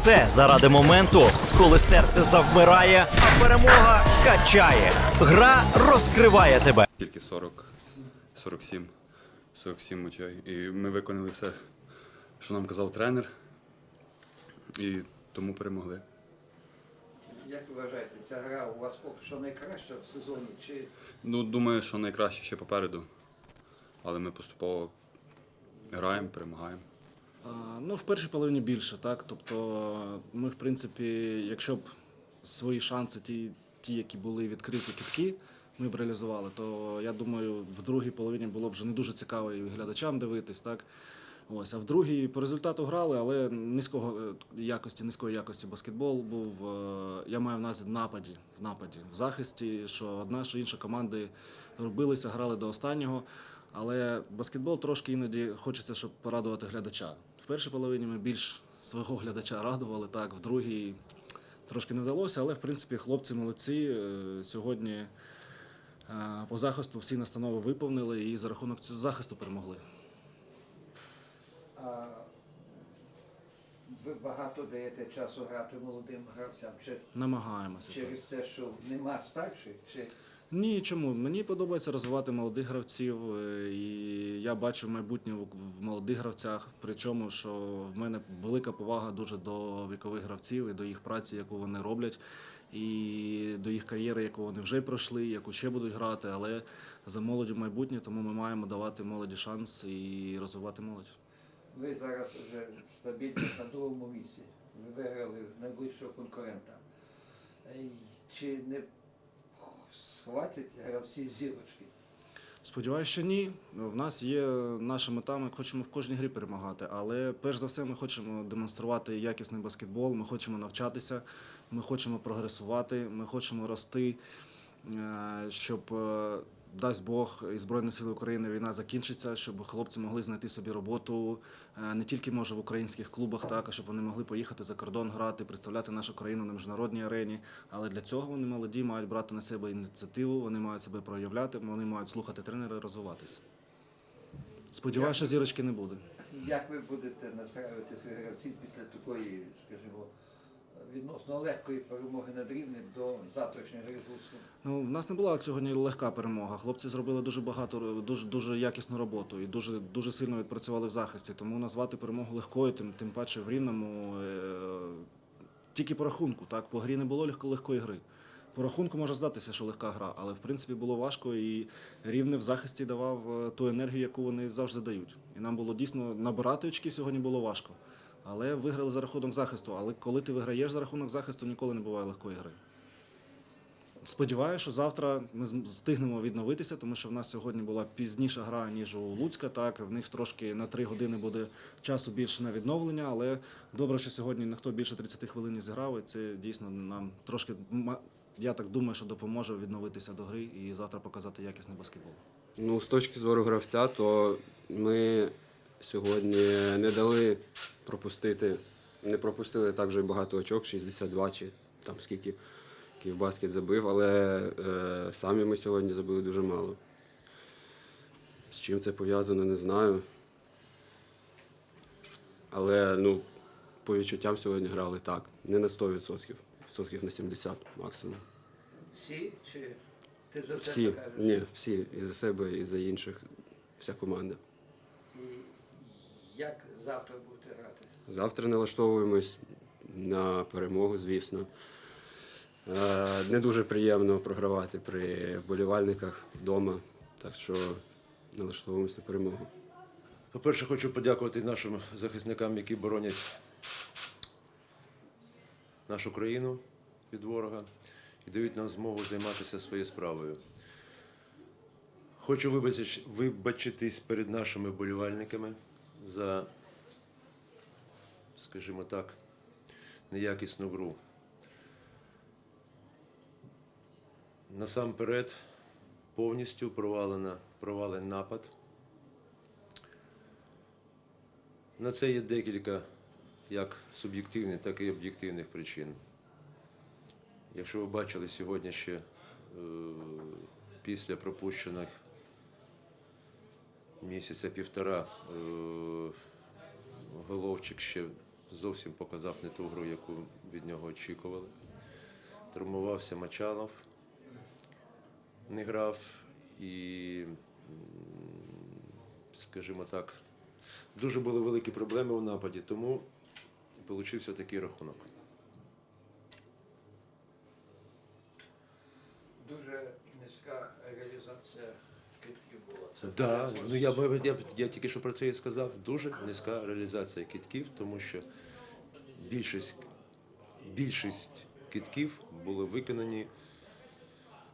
все заради моменту, коли серце завмирає, а перемога качає. Гра розкриває тебе. Скільки 40, 47, 47 очей. І ми виконали все, що нам казав тренер. І тому перемогли. Як ви вважаєте, ця гра у вас поки що найкраща в сезоні? Чи Ну, думаю, що найкраще ще попереду. Але ми поступово граємо, перемагаємо. Ну, в першій половині більше, так. Тобто, ми, в принципі, якщо б свої шанси, ті, ті, які були відкриті кітки, ми б реалізували, то я думаю, в другій половині було б вже не дуже цікаво і глядачам дивитись, так. Ось, а в другій по результату грали, але низького е, якості, низької якості баскетбол був. е, Я маю в нас нападі, в нападі, в захисті, що одна, що інша команди робилися, грали до останнього. Але баскетбол трошки іноді хочеться, щоб порадувати глядача. Першій половині ми більш свого глядача радували, так, в другій трошки не вдалося, але в принципі хлопці молодці. Е, Сьогодні е, по захисту всі настанови виповнили і за рахунок цього захисту перемогли. ви багато даєте часу грати молодим гравцям? Чи Намагаємося. так. через те, що нема старших? Чи Ні, чому? Мені подобається розвивати молодих гравців, е, і я бачу майбутнє в молодих гравцях. Причому, що в мене велика повага дуже до вікових гравців і до їх праці, яку вони роблять, і до їх кар'єри, яку вони вже пройшли, яку ще будуть грати. Але за молоддю майбутнє, тому ми маємо давати молоді шанс і розвивати молодь. ви зараз вже стабільно на другому місці? Ви виграли найближчого конкурента. Е, Чи не схватять всі зірочки? Сподіваюся, що ні. В нас є наша мета, ми хочемо в кожній грі перемагати. Але перш за все, ми хочемо демонструвати якісний баскетбол, ми хочемо навчатися, ми хочемо прогресувати, ми хочемо рости, е, щоб, е, дасть Бог, і Збройні Сили України війна закінчиться, щоб хлопці могли знайти собі роботу е, не тільки може в українських клубах, так, а щоб вони могли поїхати за кордон грати, представляти нашу країну на міжнародній арені. Але для цього вони молоді мають брати на себе ініціативу, вони мають себе проявляти, вони мають слухати тренера і розвиватися. Сподіваюся, що зірочки не буде. Як ви будете настраювати своїх гравців після такої, скажімо, відносно легкої перемоги над рівнем до завтрашньої гри? Ну, в нас не була сьогодні легка перемога. Хлопці зробили дуже багато, дуже, дуже якісну роботу і дуже, дуже сильно відпрацювали в захисті. Тому назвати перемогу легкою, тим, тим паче в рівному е, тільки по рахунку. Так, по грі не було легко, легкої гри. По рахунку може здатися, що легка гра, але в принципі було важко і рівне в захисті давав е, ту енергію, яку вони завжди дають. І нам було дійсно набирати очки сьогодні було важко. Але виграли за рахунок захисту. Але коли ти виграєш за рахунок захисту, ніколи не буває легкої гри. Сподіваюся, що завтра ми встигнемо відновитися, тому що в нас сьогодні була пізніша гра, ніж у Луцька. Так, в них трошки на 3 години буде часу більше на відновлення, але добре, що сьогодні ніхто більше 30 хвилин не зіграв, і це дійсно нам трошки, я так думаю, що допоможе відновитися до гри і завтра показати якісний баскетбол. Ну, з точки зору гравця, то ми сьогодні не дали пропустити, не пропустили так вже багато очок, 62 чи там скільки Київбаскет забив, але е, самі ми сьогодні забили дуже мало. З чим це пов'язано, не знаю. Але ну, по відчуттям сьогодні грали так. Не на 100%, відсотків на 70 максимум. Всі чи ти за Всі, себе кажеш? ні, всі, і за себе, і за інших, вся команда. Як завтра будете грати? Завтра налаштовуємось на перемогу, звісно. Е, Не дуже приємно програвати при вболівальниках вдома, так що налаштовуємось на перемогу. По-перше, хочу подякувати нашим захисникам, які боронять нашу країну від ворога і дають нам змогу займатися своєю справою. Хочу вибачити- вибачитись перед нашими болівальниками за, скажімо так, неякісну гру. Насамперед повністю провалена, провалений напад. На це є декілька як суб'єктивних, так і об'єктивних причин. Якщо ви бачили сьогодні ще е, після пропущених місяця півтора е, головчик ще зовсім показав не ту гру, яку від нього очікували. Травмувався Мачалов, не грав і, скажімо так, дуже були великі проблеми у нападі, тому получився такий рахунок. Дуже низька реалізація китків була. Це Да, ну я, б- я, я тільки що про це і сказав. Дуже низька реалізація китків, тому що більшість, більшість китків були виконані,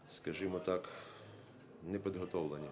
скажімо так, непідготовлені.